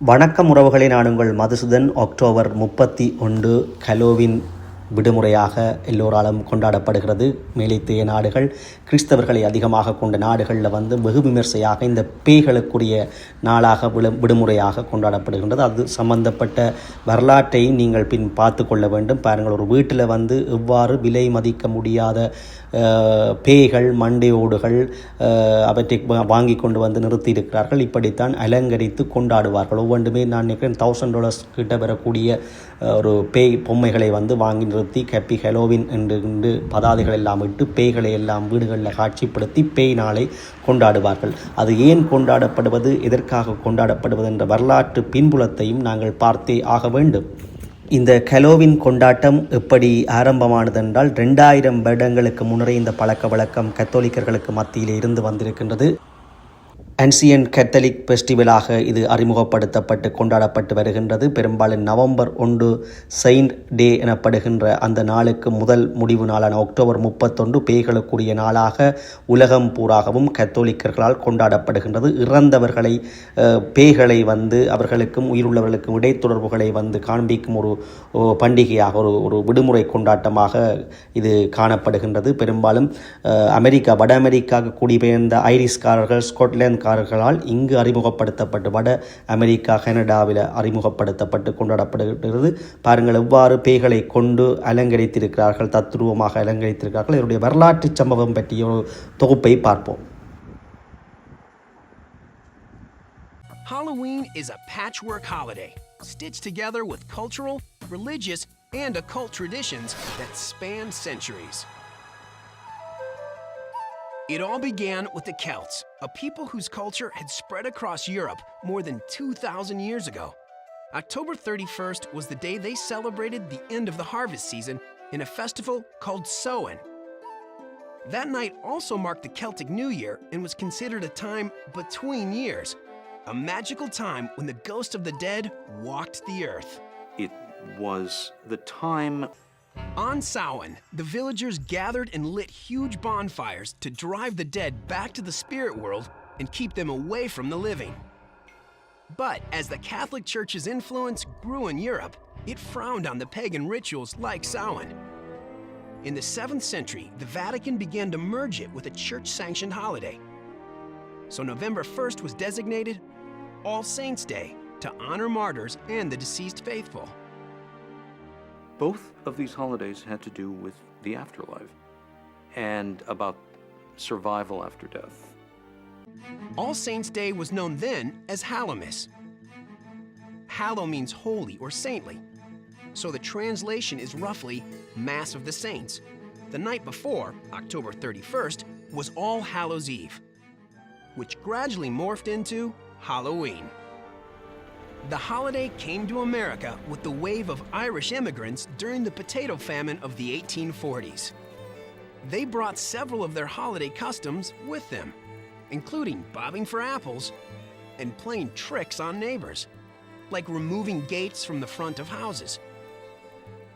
வணக்கம் உறவுகளை நான் உங்கள் மதுசூதன் அக்டோபர் முப்பத்தி ஒன்று கலோவின் விடுமுறையாக எல்லோராலும் கொண்டாடப்படுகிறது. மேலைத்தேய நாடுகள் கிறிஸ்தவர்களை அதிகமாக கொண்ட நாடுகளில் வந்து வெகு விமர்சையாக இந்த பேய்களுக்குரிய நாளாக விடு விடுமுறையாக கொண்டாடப்படுகின்றது. அது சம்பந்தப்பட்ட வரலாற்றையும் நீங்கள் பின் பார்த்து கொள்ள வேண்டும். பாருங்கள் ஒரு வீட்டில் வந்து எவ்வாறு விலை மதிக்க முடியாத பேய்கள் மண்டையோடுகள் அவற்றை வாங்கி கொண்டு வந்து நிறுத்தி இருக்கிறார்கள் இப்படித்தான் அலங்கரித்து கொண்டாடுவார்கள். ஒவ்வொன்றுமே நான் நினைக்கிறேன் தௌசண்ட் டாலர்ஸ் கிட்ட வரக்கூடிய ஒரு பேய் பொம்மைகளை வந்து வாங்கி நிறுத்தி கப்பி ஹெலோவின் என்று பதாதைகள் எல்லாம் இட்டு பேய்களை எல்லாம் வீடுகளில் காட்சிப்படுத்தி பேய் நாளை கொண்டாடுவார்கள். அது ஏன் கொண்டாடப்படுவது எதற்காக கொண்டாடப்படுவது என்ற வரலாற்று பின்புலத்தையும் நாங்கள் பார்த்தே ஆக வேண்டும். இந்த கலோவின் கொண்டாட்டம் எப்படி ஆரம்பமானது என்றால் ரெண்டாயிரம் வருடங்களுக்கு முன்னரே இந்த பழக்க வழக்கம் கத்தோலிக்கர்களுக்கு மத்தியில் இருந்து வந்திருக்கின்றது. அன்சியன் கத்தலிக் ஃபெஸ்டிவலாக இது அறிமுகப்படுத்தப்பட்டு கொண்டாடப்பட்டு வருகின்றது. பெரும்பாலும் நவம்பர் ஒன்று செயின்ட் டே எனப்படுகின்ற அந்த நாளுக்கு முதல் முடிவு நாளான அக்டோபர் முப்பத்தொன்று பேய்களுக்குரிய நாளாக உலகம் பூராகவும் கத்தோலிக்கர்களால் கொண்டாடப்படுகின்றது. இறந்தவர்களை பேய்களை வந்து அவர்களுக்கும் உயிருள்ளவர்களுக்கும் இடைத்தொடர்புகளை வந்து காண்பிக்கும் ஒரு பண்டிகையாக ஒரு ஒரு விடுமுறை கொண்டாட்டமாக இது காணப்படுகின்றது. பெரும்பாலும் அமெரிக்கா வட அமெரிக்காவுக்கு குடிபெயர்ந்த ஐரிஷ்காரர்கள் ஸ்காட்லாந்துக்காரர்களால் இங்கு அறிமுகப்படுத்தப்பட்டு வட அமெரிக்கா கனடாவில் அறிமுகப்படுத்தப்பட்டு கொண்டாடப்படுகிறது பாருங்கள் எவ்வாறு பேய்களை கொண்டு அலங்கரித்திருக்கிறார்கள் தத்ரூபமாக அலங்கரித்திருக்கிறார்கள் இவருடைய வரலாற்று சம்பவம் பற்றிய ஒரு தொகுப்பை பார்ப்போம் Halloween is a patchwork holiday, stitched together with cultural, religious, and occult traditions that span centuries. It all began with the Celts, a people whose culture had spread across Europe more than 2,000 years ago. October 31st was the day they celebrated the end of the harvest season in a festival called Samhain. That night also marked the Celtic New Year and was considered a time between years, a magical time when the ghost of the dead walked the earth. It was the time On Samhain, the villagers gathered and lit huge bonfires to drive the dead back to the spirit world and keep them away from the living. But as the Catholic Church's influence grew in Europe, it frowned on the pagan rituals like Samhain. In the 7th century, the Vatican began to merge it with a church sanctioned holiday. So November 1st was designated All Saints' Day to honor martyrs and the deceased faithful. Both of these holidays had to do with the afterlife and about survival after death. All Saints' Day was known then as Hallowmas. Hallow means holy or saintly, so the translation is roughly Mass of the Saints. The night before, October 31st, was All Hallows Eve, which gradually morphed into Halloween. The holiday came to America with the wave of Irish immigrants during the potato famine of the 1840s. They brought several of their holiday customs with them, including bobbing for apples and playing tricks on neighbors, like removing gates from the front of houses.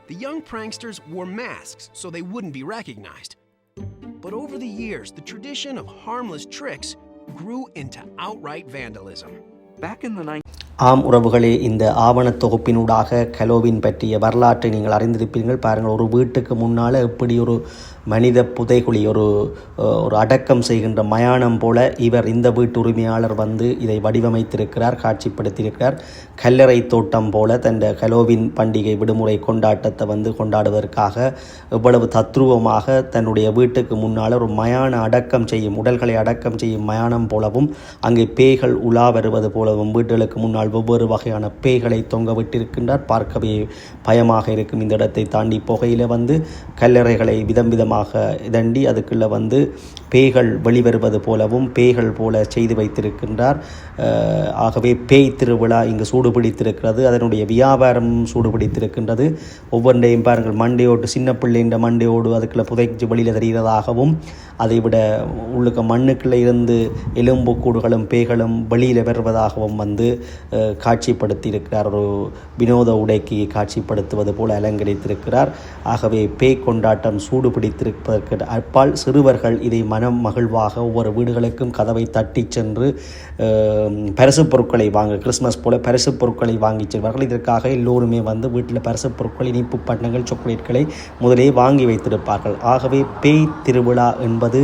The young pranksters wore masks so they wouldn't be recognized. But over the years, the tradition of harmless tricks grew into outright vandalism. Back in the 19 ஆம் உறவுகளே இந்த ஆவணத் தொகுப்பினூடாக கலோவின் பற்றிய வரலாற்றை நீங்கள் அறிந்திருப்பீர்கள். பாருங்கள் ஒரு வீட்டுக்கு முன்னால் எப்படி ஒரு மனித புதைகுழி ஒரு ஒரு அடக்கம் செய்கின்ற மயானம் போல இவர் இந்த வீட்டு உரிமையாளர் வந்து இதை வடிவமைத்திருக்கிறார் காட்சிப்படுத்தியிருக்கிறார். கல்லறை தோட்டம் போல தன் ஹலோவின் பண்டிகை விடுமுறை கொண்டாட்டத்தை வந்து கொண்டாடுவதற்காக இவ்வளவு தத்ரூபமாக தன்னுடைய வீட்டுக்கு முன்னால் ஒரு மயான அடக்கம் செய்யும் உடல்களை அடக்கம் செய்யும் மயானம் போலவும் அங்கே பேய்கள் உலா வருவது போலவும் வீடுகளுக்கு முன்னால் ஒவ்வொரு வகையான பேய்களை தொங்க விட்டிருக்கின்றார். பார்க்கவே பயமாக இருக்கும். இந்த இடத்தை தாண்டி புகையில் வந்து கல்லறைகளை விதம் விதமாக இதண்டி அதுக்குள்ளே வந்து பேய்கள் வெளிவருவது போலவும் பேய்கள் போல செய்து வைத்திருக்கின்றார். ஆகவே பேய் திருவிழா இங்கு சூடுபிடித்திருக்கிறது. அதனுடைய வியாபாரம் சூடுபிடித்திருக்கின்றது. ஒவ்வொன்றையும் பாருங்கள் மண்டையோடு சின்ன பிள்ளைன்ற மண்டையோடு அதுக்குள்ள புதைச்சி வெளியில் தெரிகிறதாகவும் அதை விட உள்ளுக்க மண்ணுக்குள்ளே இருந்து எலும்புக்கூடுகளும் பேய்களும் வெளியில் வருவதாகவும் வந்து காட்சிப்படுத்தியிருக்கிறார். ஒரு வினோத உடைக்கு காட்சிப்படுத்துவது போல அலங்கரித்திருக்கிறார். ஆகவே பேய் கொண்டாட்டம் சூடு வைத்திருப்பதற்கு அப்பால் சிறுவர்கள் இதை மனம் மகிழ்வாக ஒவ்வொரு வீடுகளுக்கும் கதவை தட்டிச் சென்று அஹ், பரிசுப் பொருட்களை வாங்க கிறிஸ்மஸ் போல பரிசுப் பொருட்களை வாங்கி செல்வார்கள். இதற்காக எல்லோருமே வந்து வீட்டில் பரிசுப் பொருட்கள் இனிப்பு பண்டங்கள் சாக்லேட்களை முதலே வாங்கி வைத்திருப்பார்கள். ஆகவே பேய் திருவிழா என்பது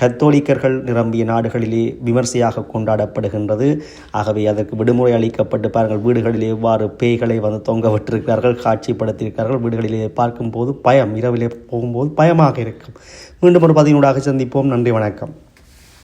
கத்தோலிக்கர்கள் நிரம்பிய நாடுகளிலே விமர்சையாக கொண்டாடப்படுகின்றது. ஆகவே அதற்கு விடுமுறை அளிக்கப்பட்டு பாருங்கள் வீடுகளிலே எவ்வாறு பேய்களை வந்து தொங்க விட்டிருக்கிறார்கள் காட்சிப்படுத்தியிருக்கிறார்கள். வீடுகளிலே பார்க்கும்போது பயம் இரவிலே போகும்போது பயமாக இருக்கும். மீண்டும் ஒரு பதினூடாக சந்திப்போம். நன்றி வணக்கம்.